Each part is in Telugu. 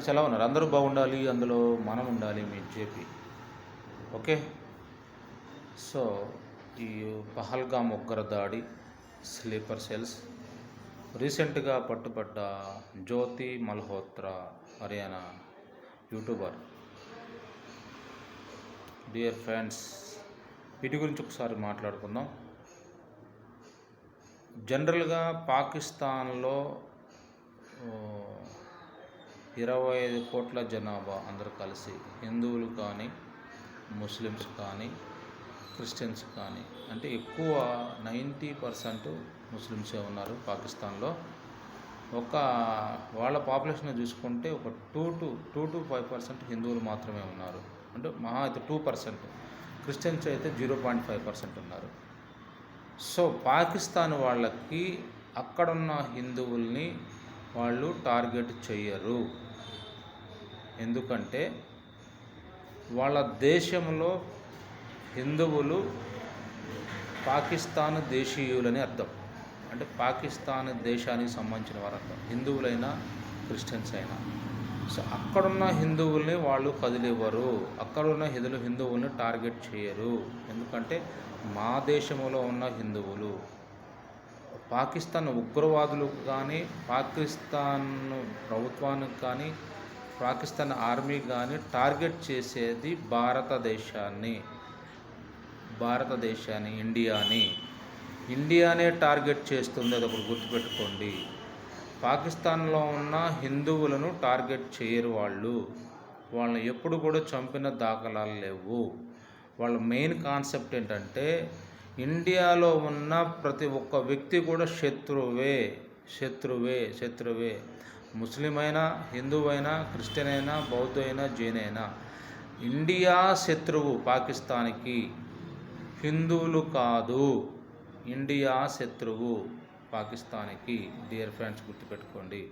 ఫ్రెండ్స్ ఎలా ఉన్నారు. అందరూ బాగుండాలి అందులో మనం ఉండాలి మీ చెప్పి ఓకే? సో ఈ పహల్గామ్ ఉగ్ర దాడి స్లీపర్ సెల్స్ రీసెంట్గా పట్టుబడ్డ Jyoti Malhotra Haryana YouTuber. Dear friends వీటి గురించి ఒకసారి మాట్లాడుకుందాం. జనరల్గా పాకిస్తాన్లో ఇరవై ఐదు కోట్ల జనాభా అందరూ కలిసి హిందువులు కానీ ముస్లిమ్స్ కానీ క్రిస్టియన్స్ కానీ అంటే ఎక్కువ నైంటీ పర్సెంట్ ముస్లిమ్సే ఉన్నారు పాకిస్తాన్లో. ఒక వాళ్ళ పాపులేషన్ చూసుకుంటే ఒక two to two to five percent హిందువులు మాత్రమే ఉన్నారు. అంటే మహా అయితే టూ పర్సెంట్. క్రిస్టియన్స్ అయితే జీరో పాయింట్ ఫైవ్ పర్సెంట్ ఉన్నారు. సో పాకిస్తాన్ వాళ్ళకి అక్కడున్న హిందువుల్ని వాళ్ళు టార్గెట్ చేయరు ఎందుకంటే వాళ్ళ దేశంలో హిందువులు పాకిస్తాన్ దేశీయులని అర్థం. అంటే పాకిస్తాన్ దేశానికి సంబంధించిన వారు అర్థం. హిందువులైనా క్రిస్టియన్స్ అయినా. సో అక్కడున్న హిందువుల్ని వాళ్ళు కదిలివ్వరు. అక్కడున్న హిందువులు హిందువుల్ని టార్గెట్ చేయరు ఎందుకంటే మా దేశంలో ఉన్న హిందువులు పాకిస్తాన్ ఉగ్రవాదులకు కానీ పాకిస్తాన్ ప్రభుత్వానికి కానీ పాకిస్తాన్ ఆర్మీ కానీ టార్గెట్ చేసేది భారతదేశాన్ని. భారతదేశాన్ని ఇండియాని. ఇండియానే టార్గెట్ చేస్తుంది అది ఒకటి గుర్తుపెట్టుకోండి. పాకిస్తాన్లో ఉన్న హిందువులను టార్గెట్ చేయరు వాళ్ళు. వాళ్ళని ఎప్పుడు కూడా చంపిన దాఖలాలు లేవు. వాళ్ళ మెయిన్ కాన్సెప్ట్ ఏంటంటే ఇండియాలో ఉన్న ప్రతి ఒక్క వ్యక్తి కూడా శత్రువే శత్రువే శత్రువే. ముస్లిం అయినా హిందువైనా క్రిస్టియన్ అయినా బౌద్ధ అయినా జైన్ అయినా ఇండియా శత్రువు పాకిస్తాన్కి. హిందువులు కాదు. ఇండియా శత్రువు పాకిస్తాన్కి. డియర్ ఫ్రెండ్స్ గుర్తుపెట్టుకోండి.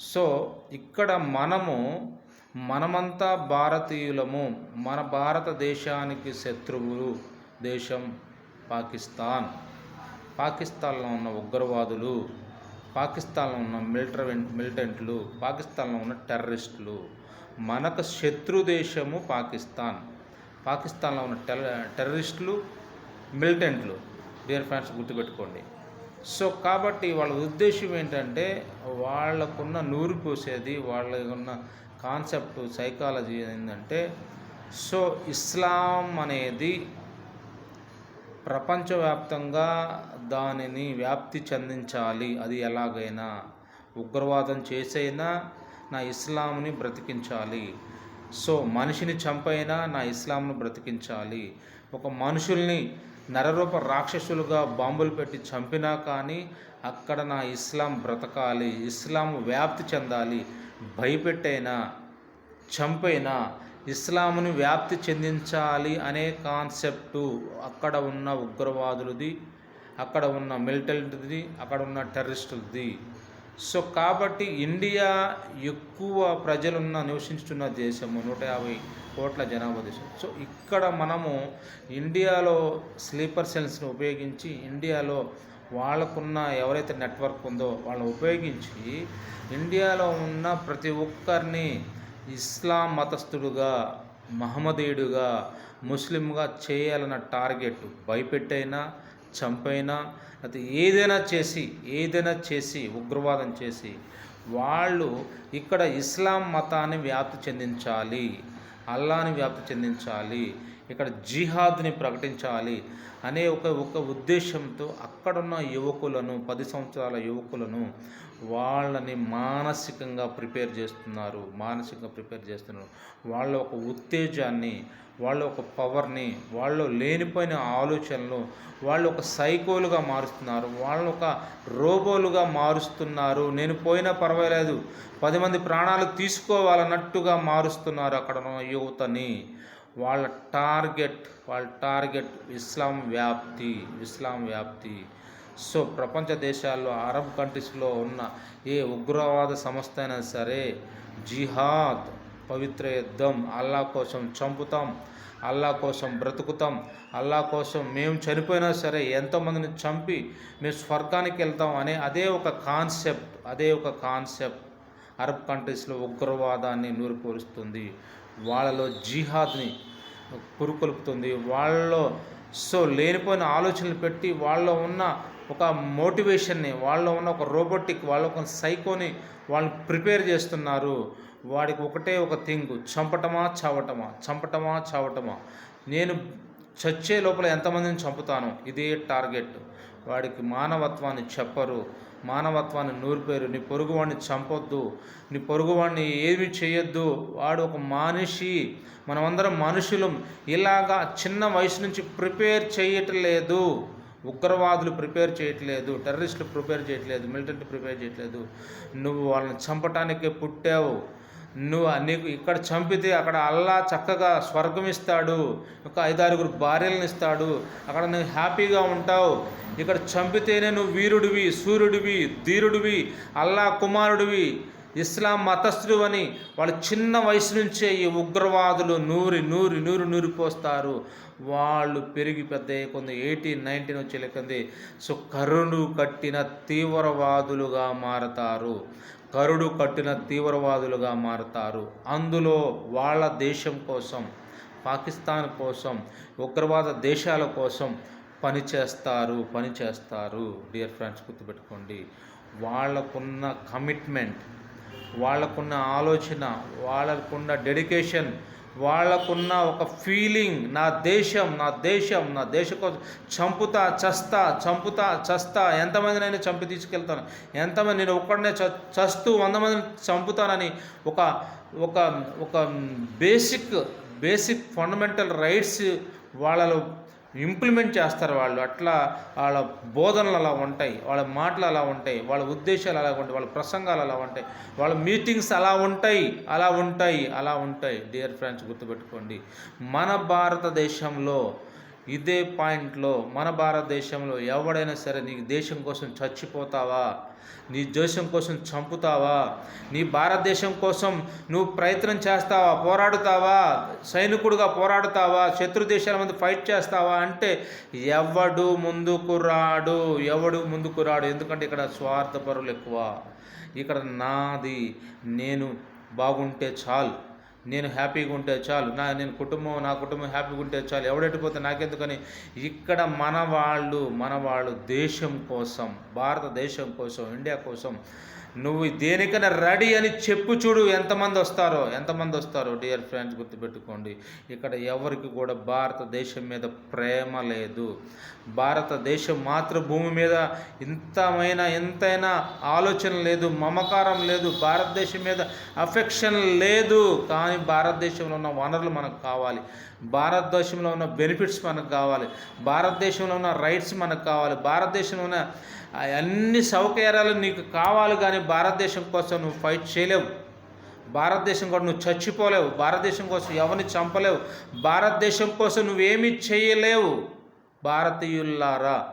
సో ఇక్కడ మనము మనమంతా భారతీయులము. మన భారతదేశానికి శత్రువులు. దేశం పాకిస్తాన్. పాకిస్తాన్లో ఉన్న ఉగ్రవాదులు పాకిస్తాన్లో ఉన్న మిలిటరీ మిలిటెంట్లు పాకిస్తాన్లో ఉన్న టెర్రరిస్టులు. మనకు శత్రు దేశము పాకిస్తాన్. పాకిస్తాన్లో ఉన్న టెర టెర్రరిస్టులు మిలిటెంట్లు. డియర్ ఫ్రెండ్స్ గుర్తుపెట్టుకోండి. సో కాబట్టి వాళ్ళ ఉద్దేశం ఏంటంటే వాళ్ళకున్న నూరు పోసేది వాళ్ళకున్న కాన్సెప్ట్ సైకాలజీ ఏంటంటే సో ఇస్లాం అనేది ప్రపంచవ్యాప్తంగా దానిని వ్యాప్తి చెందించాలి. అది ఎలాగైనా ఉగ్రవాదం చేసైనా నా ఇస్లాంని బ్రతికించాలి. సో మనిషిని చంపైనా నా ఇస్లాంను బ్రతికించాలి. ఒక మనుషుల్ని నరరూప రాక్షసులుగా బాంబులు పెట్టి చంపినా కానీ అక్కడ నా ఇస్లాం బ్రతకాలి. ఇస్లాం వ్యాప్తి చెందాలి. భయపెట్టైనా చంపైనా ఇస్లామును వ్యాప్తి చెందించాలి అనే కాన్సెప్టు. అక్కడ ఉన్న ఉగ్రవాదులది అక్కడ ఉన్న మిలిటరీది అక్కడ ఉన్న టెర్రరిస్టులది. సో కాబట్టి ఇండియా ఎక్కువ ప్రజలున్న నివసించుతున్న దేశము నూట యాభై కోట్ల జనాభా దేశం. సో ఇక్కడ మనము ఇండియాలో స్లీపర్ సెల్స్ని ఉపయోగించి ఇండియాలో వాళ్ళకున్న ఎవరైతే నెట్వర్క్ ఉందో వాళ్ళని ఉపయోగించి ఇండియాలో ఉన్న ప్రతి ఒక్కరిని ఇస్లాం మతస్థుడుగా మహమ్మదీయుడుగా ముస్లింగా చేయాలన్న టార్గెట్ భయపెట్టైనా చంపైనా అది ఏదైనా చేసి ఏదైనా చేసి ఉగ్రవాదం చేసి వాళ్ళు ఇక్కడ ఇస్లాం మతాన్ని వ్యాప్తి చెందించాలి అల్లాని వ్యాప్తి చెందించాలి ఇక్కడ జిహాద్ని ప్రకటించాలి అనే ఒక ఒక ఉద్దేశంతో అక్కడున్న యువకులను పది సంవత్సరాల యువకులను వాళ్ళని మానసికంగా ప్రిపేర్ చేస్తున్నారు మానసికంగా ప్రిపేర్ చేస్తున్నారు. వాళ్ళ ఒక ఉత్తేజాన్ని వాళ్ళ ఒక పవర్ని వాళ్ళు లేనిపోయిన ఆలోచనలు వాళ్ళు ఒక సైకోలుగా మారుస్తున్నారు. వాళ్ళు ఒక రోబోలుగా మారుస్తున్నారు. నేను పోయినా పర్వాలేదు. పది మంది ప్రాణాలు తీసుకోవాలన్నట్టుగా మారుస్తున్నారు అక్కడ యువతని. వాళ్ళ టార్గెట్ వాళ్ళ టార్గెట్ ఇస్లాం వ్యాప్తి ఇస్లాం వ్యాప్తి. సో ప్రపంచ దేశాల్లో అరబ్ కంట్రీస్లో ఉన్న ఏ ఉగ్రవాద సంస్థ అయినా సరే జిహాద్ పవిత్ర యుద్ధం అల్లా కోసం చంపుతాం అల్లా కోసం బ్రతుకుతాం అల్లా కోసం మేము చనిపోయినా సరే ఎంతోమందిని చంపి మేము స్వర్గానికి వెళ్తాం అనే అదే ఒక కాన్సెప్ట్ అదే ఒక కాన్సెప్ట్ అరబ్ కంట్రీస్లో ఉగ్రవాదాన్ని నూరుకొరుస్తుంది వాళ్ళలో జిహాద్ని పురుకొలుపుతుంది. వాళ్ళలో సో లేనిపోయిన ఆలోచనలు పెట్టి వాళ్ళలో ఉన్న ఒక మోటివేషన్ని వాళ్ళలో ఉన్న ఒక రోబోటిక్ వాళ్ళ ఒక సైకోని వాళ్ళు ప్రిపేర్ చేస్తున్నారు. వాడికి ఒకటే ఒక థింగ్ చంపటమా చావటమా చంపటమా చావటమా. నేను చచ్చే లోపల ఎంతమందిని చంపుతాను? ఇదే టార్గెట్. వాడికి మానవత్వాన్ని చెప్పరు. మానవత్వాన్ని నూరిపోయారు నీ పొరుగువాడిని చంపొద్దు. నీ పొరుగువాడిని ఏమి చేయొద్దు వాడు ఒక మనిషి. మనమందరం మనుషులం. ఇలాగా చిన్న వయసు నుంచి ప్రిపేర్ చేయటం లేదు ఉగ్రవాదులు ప్రిపేర్ చేయట్లేదు టెర్రరిస్టులు ప్రిపేర్ చేయట్లేదు మిలిటెంట్ ప్రిపేర్ చేయట్లేదు. నువ్వు వాళ్ళని చంపటానికి పుట్టావు. నువ్వు నీకు ఇక్కడ చంపితే అక్కడ అల్లా చక్కగా స్వర్గం ఇస్తాడు. ఒక ఐదారుగురు భార్యలను ఇస్తాడు. అక్కడ నువ్వు హ్యాపీగా ఉంటావు. ఇక్కడ చంపితేనే నువ్వు వీరుడివి సూర్యుడివి ధీరుడివి అల్లా కుమారుడివి. ఇస్లాం మతస్థులు అని వాళ్ళు చిన్న వయసు నుంచే ఈ ఉగ్రవాదులు నూరి నూరి నూరి నూరిపోస్తారు వాళ్ళు పెరిగి పెద్ద కొన్ని ఎయిటీన్ నైన్టీన్ వచ్చి లెక్కంది సో కరుడు కట్టిన తీవ్రవాదులుగా మారతారు. కరుడు కట్టిన తీవ్రవాదులుగా మారతారు. అందులో వాళ్ళ దేశం కోసం పాకిస్తాన్ కోసం ఉగ్రవాద దేశాల కోసం పనిచేస్తారు పనిచేస్తారు డియర్ ఫ్రెండ్స్ గుర్తుపెట్టుకోండి. వాళ్ళకున్న కమిట్మెంట్ వాళ్ళకున్న ఆలోచన వాళ్ళకున్న డెడికేషన్ వాళ్ళకున్న ఒక ఫీలింగ్ నా దేశం నా దేశం నా దేశం కోసం చంపుతా చస్తా చంపుతా చస్తా ఎంతమందినైనా చంపి తీసుకెళ్తాను. ఎంతమంది నేను ఒక్కడనే చ చస్తూ వంద మందిని చంపుతానని ఒక ఒక ఒక బేసిక్ బేసిక్ ఫండమెంటల్ రైట్స్ వాళ్ళలో ఇంప్లిమెంట్ చేస్తారు వాళ్ళు. అట్లా వాళ్ళ బోధనలు అలా ఉంటాయి వాళ్ళ మాటలు అలా ఉంటాయి వాళ్ళ ఉద్దేశాలు అలా ఉంటాయి వాళ్ళ ప్రసంగాలు అలా ఉంటాయి వాళ్ళ మీటింగ్స్ అలా ఉంటాయి అలా ఉంటాయి అలా ఉంటాయి. డియర్ ఫ్రెండ్స్ గుర్తుపెట్టుకోండి. మన భారతదేశంలో ఇదే పాయింట్లో మన భారతదేశంలో ఎవడైనా సరే నీకు దేశం కోసం చచ్చిపోతావా? నీ దేశం కోసం చంపుతావా? నీ భారతదేశం కోసం నువ్వు ప్రయత్నం చేస్తావా? పోరాడుతావా? సైనికుడుగా పోరాడుతావా? శత్రు దేశాల మీద ఫైట్ చేస్తావా? అంటే ఎవడు ముందుకు రాడు? ఎవడు ముందుకు రాడు? ఎందుకంటే ఇక్కడ స్వార్థపరులు ఎక్కువ. ఇక్కడ నాది నేను బాగుంటే చాలు. నేను హ్యాపీగా ఉంటే చాలు. నా నేను కుటుంబం నా కుటుంబం హ్యాపీగా ఉంటే చాలు. ఎవడెట్టిపోతే నాకెందుకని? ఇక్కడ మన వాళ్ళు మన వాళ్ళు దేశం కోసం భారతదేశం కోసం ఇండియా కోసం నువ్వు దేనికైనా రెడీ అని చెప్పు చూడు ఎంతమంది వస్తారో ఎంతమంది వస్తారో డియర్ ఫ్రెండ్స్ గుర్తుపెట్టుకోండి. ఇక్కడ ఎవరికి కూడా భారతదేశం మీద ప్రేమ లేదు. భారతదేశం మాతృభూమి మీద ఇంతమైన ఎంతైనా ఆలోచన లేదు మమకారం లేదు భారతదేశం మీద అఫెక్షన్ లేదు. కానీ భారతదేశంలో ఉన్న వనరులు మనకు కావాలి. భారతదేశంలో ఉన్న బెనిఫిట్స్ మనకు కావాలి. భారతదేశంలో ఉన్న రైట్స్ మనకు కావాలి. భారతదేశంలో ఉన్న అన్ని సౌకర్యాలు నీకు కావాలి కానీ భారతదేశం కోసం నువ్వు ఫైట్ చేయలేవు. భారతదేశం కూడా నువ్వు చచ్చిపోలేవు. భారతదేశం కోసం ఎవరిని చంపలేవు. భారతదేశం కోసం నువ్వేమి చేయలేవు. భారతీయులారా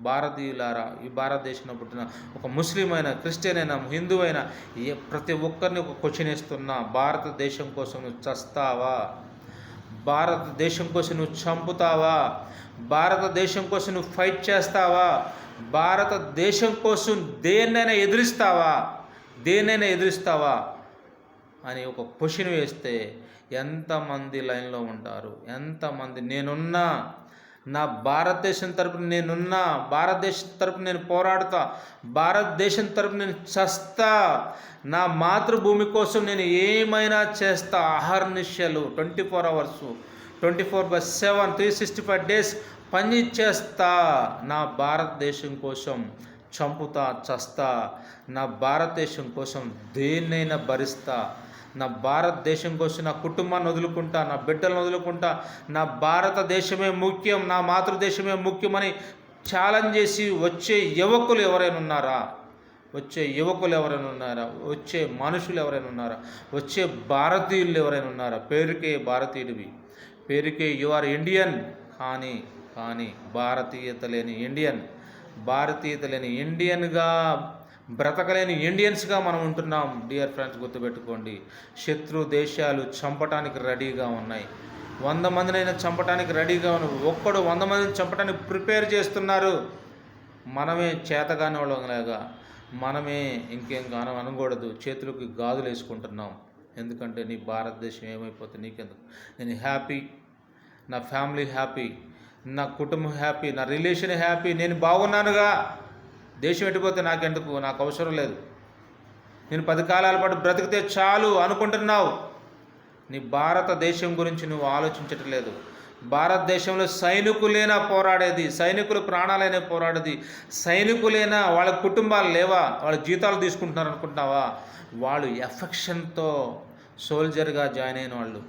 భారతీయులారా ఈ భారతదేశంలో పుట్టిన ఒక ముస్లిం అయినా క్రిస్టియన్ అయినా హిందూ అయినా ఏ ప్రతి ఒక్కరిని ఒక క్వశ్చన్ ఇస్తున్నా భారతదేశం కోసం నువ్వు చస్తావా? భారతదేశం కోసం నువ్వు చంపుతావా? భారతదేశం కోసం నువ్వు ఫైట్ చేస్తావా? భారతదేశం కోసం దేన్నైనా ఎదురిస్తావా? దేన్నైనా ఎదురిస్తావా? అని ఒక క్వశ్చన్ వేస్తే ఎంతమంది లైన్లో ఉంటారు? ఎంతమంది నేనున్నా? నా భారతదేశం తరపున నేనున్నా? భారతదేశం తరపున నేను పోరాడుతా? భారతదేశం తరపున నేను చస్తా? నా మాతృభూమి కోసం నేను ఏమైనా చేస్తా? అహర్నిశలు twenty four hours. Twenty four by seven three sixty five days పని చేస్తా. నా భారతదేశం కోసం చంపుతా చస్తా. నా భారతదేశం కోసం దేన్నైనా భరిస్తా. నా భారతదేశం కోసం నా కుటుంబాన్ని వదులుకుంటా నా బిడ్డలను వదులుకుంటా. నా భారతదేశమే ముఖ్యం నా మాతృదేశమే ముఖ్యమని ఛాలెంజ్ చేసి వచ్చే యువకులు ఎవరైనా ఉన్నారా? వచ్చే యువకులు ఎవరైనా ఉన్నారా? వచ్చే మనుషులు ఎవరైనా ఉన్నారా? వచ్చే భారతీయులు ఎవరైనా ఉన్నారా? పేరుకే భారతీయుడివి. పేరుకే యు ఆర్ ఇండియన్. కానీ కానీ భారతీయత లేని ఇండియన్. భారతీయత లేని ఇండియన్గా బ్రతకలేని ఇండియన్స్గా మనం ఉంటున్నాం. డియర్ ఫ్రెండ్స్ గుర్తుపెట్టుకోండి. శత్రు దేశాలు చంపటానికి రెడీగా ఉన్నాయి. వంద మందినైనా చంపటానికి రెడీగా ఉన్నారు ఒక్కడు వంద మందిని చంపటానికి ప్రిపేర్ చేస్తున్నారు. మనమే చేతగాని వాళ్ళలాగా మనమే ఇంకేం గానం అనకూడదు చేతులకి గాజులు వేసుకుంటున్నాం ఎందుకంటే నీ భారతదేశం ఏమైపోతుంది నీకెందుకు? నేను హ్యాపీ నా ఫ్యామిలీ హ్యాపీ నా కుటుంబం హ్యాపీ నా రిలేషన్ హ్యాపీ నేను బాగున్నానుగా. దేశం ఎట్టిపోతే నాకెందుకు? నాకు అవసరం లేదు. నేను పది కాలాల పాటు బ్రతికితే చాలు అనుకుంటున్నావు. నీ భారతదేశం గురించి నువ్వు ఆలోచించటం లేదు భారతదేశంలో సైనికులేనా పోరాడేది సైనికులు ప్రాణాలైనా పోరాడేది. సైనికులేనా వాళ్ళ కుటుంబాలు లేవా? వాళ్ళ జీతాలు తీసుకుంటున్నారు అనుకుంటున్నావా? వాళ్ళు ఎఫెక్షన్తో సోల్జర్గా జాయిన్ అయిన వాళ్ళు.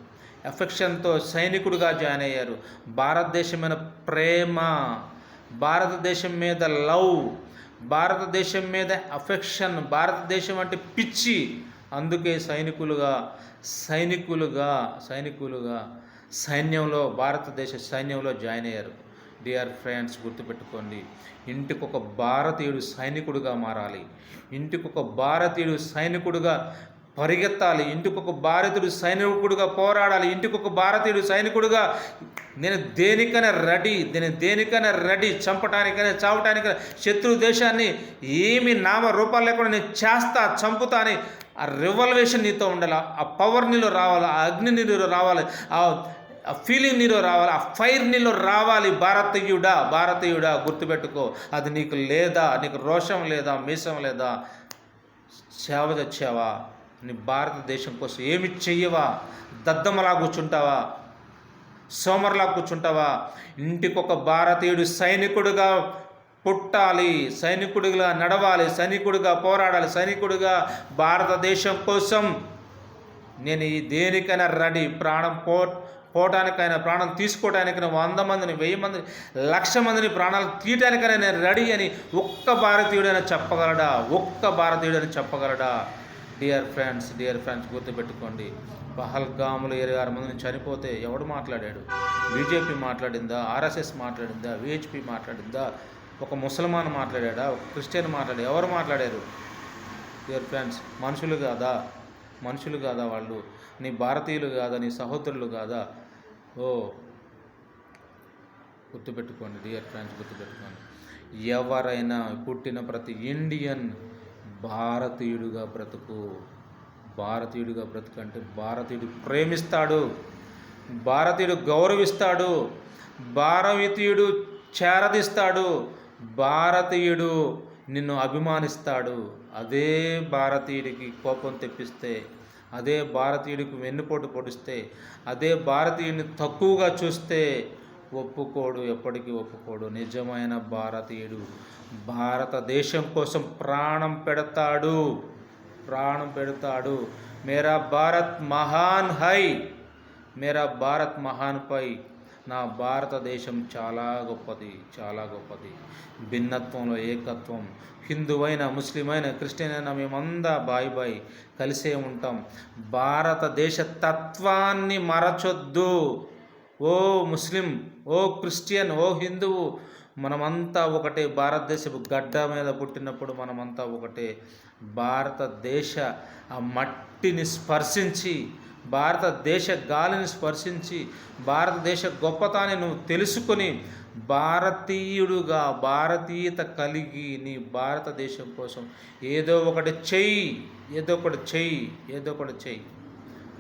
ఎఫెక్షన్తో సైనికుడిగా జాయిన్ అయ్యారు. భారతదేశం మీద ప్రేమ భారతదేశం మీద లవ్ భారతదేశం మీద అఫెక్షన్ భారతదేశం అంటే పిచ్చి. అందుకే సైనికులుగా సైనికులుగా సైనికులుగా సైన్యంలో భారతదేశ సైన్యంలో జాయిన్ అయ్యారు. డియర్ ఫ్రెండ్స్ గుర్తుపెట్టుకోండి. ఇంటికి ఒక భారతీయుడు సైనికుడిగా మారాలి. ఇంటికి ఒక భారతీయుడు సైనికుడిగా పరిగెత్తాలి. ఇంటికి ఒక భారతీయుడు సైనికుడిగా పోరాడాలి. ఇంటికి ఒక భారతీయుడు సైనికుడిగా నేను దేనికైనా రెడీ నేను దేనికైనా రెడీ చంపటానికైనా చావటానికైనా శత్రు దేశాన్ని ఏమి నామ రూపాలు లేకుండా నేను చేస్తా చంపుతా అని ఆ రివల్వేషన్ నీతో ఉండాలి? ఆ పవర్ నీలో రావాలి? ఆ అగ్ని నీలో రావాలి? ఆ ఆ ఫీలింగ్ నీలో రావాలి? ఆ ఫైర్ నీలో రావాలి? భారతీయుడా? భారతీయుడా గుర్తుపెట్టుకో. అది నీకు లేదా? నీకు రోషం లేదా? మీసం లేదా? సేవ తెచ్చావా? నీ భారతదేశం కోసం ఏమి చెయ్యవా? దద్దమ్మలా కూర్చుంటావా? సోమర్లా కూర్చుంటావా? ఇంటికొక భారతీయుడు సైనికుడుగా పుట్టాలి సైనికుడిగా నడవాలి సైనికుడిగా పోరాడాలి సైనికుడిగా భారతదేశం కోసం నేను ఈ దేనికైనా రెడీ. ప్రాణం పో పోవటానికైనా ప్రాణం తీసుకోవటానికైనా వంద మందిని వెయ్యి మందిని లక్ష మందిని ప్రాణాలు తీయటానికైనా నేను రెడీ అని ఒక్క భారతీయుడైనా చెప్పగలడా? ఒక్క భారతీయుడైనా చెప్పగలడా? డియర్ ఫ్రెండ్స్ డియర్ ఫ్రెండ్స్ గుర్తుపెట్టుకోండి. పహల్గాములు ఇరవై ఆరు మందిని చనిపోతే ఎవడు మాట్లాడాడు? బీజేపీ మాట్లాడిందా? ఆర్ఎస్ఎస్ మాట్లాడిందా? విహెచ్పి మాట్లాడిందా? ఒక ముసల్మాన్ మాట్లాడా ఒక క్రిస్టియన్ మాట్లాడా? ఎవరు మాట్లాడారు? యువర్ ఫ్రెండ్స్ మనుషులు కాదా? మనుషులు కాదా వాళ్ళు? నీ భారతీయులు కాదా? నీ సహోదరులు కాదా? ఓ గుర్తుపెట్టుకోండి డియర్ ఫ్రెండ్స్ గుర్తుపెట్టుకోండి. ఎవరైనా పుట్టిన ప్రతి ఇండియన్ భారతీయుడిగా బ్రతుకు భారతీయుడిగా బ్రతుకు అంటే భారతీయుడు ప్రేమిస్తాడు భారతీయుడు గౌరవిస్తాడు భారతీయుడు చేరదీస్తాడు భారతీయుడు నిన్ను అభిమానిస్తాడు. అదే భారతీయుడికి కోపం తెప్పిస్తే అదే భారతీయుడికి వెన్నుపోటు పొడిస్తే అదే భారతీయుడిని తక్కువగా చూస్తే ఒప్పుకోడు ఎప్పటికీ ఒప్పుకోడు. నిజమైన భారతీయుడు భారతదేశం కోసం ప్రాణం పెడతాడు. ప్రాణం పెడతాడు. మేరా భారత్ మహాన్ హై. మేరా భారత్ మహాన్ పై నా భారతదేశం చాలా గొప్పది చాలా గొప్పది. భిన్నత్వంలో ఏకత్వం హిందువైన ముస్లిమైన క్రిస్టియన్ అయినా మేమందా బాయ్ బాయ్ కలిసే ఉంటాం. భారతదేశ తత్వాన్ని మరచొద్దు. ఓ ముస్లిం ఓ క్రిస్టియన్ ఓ హిందువు మనమంతా ఒకటే. భారతదేశపు గడ్డ మీద పుట్టినప్పుడు మనమంతా ఒకటే. భారతదేశ ఆ మట్టిని స్పర్శించి భారతదేశ గాలిని స్పర్శించి భారతదేశ గొప్పతాన్ని నువ్వు తెలుసుకొని భారతీయుడుగా భారతీయత కలిగి నీ భారతదేశం కోసం ఏదో ఒకటి చెయ్యి ఏదో ఒకటి చెయ్యి ఏదో ఒకటి చెయ్యి.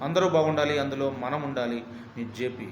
అందరూ బాగుండాలి అందులో మనం ఉండాలి. నీ జేపీ.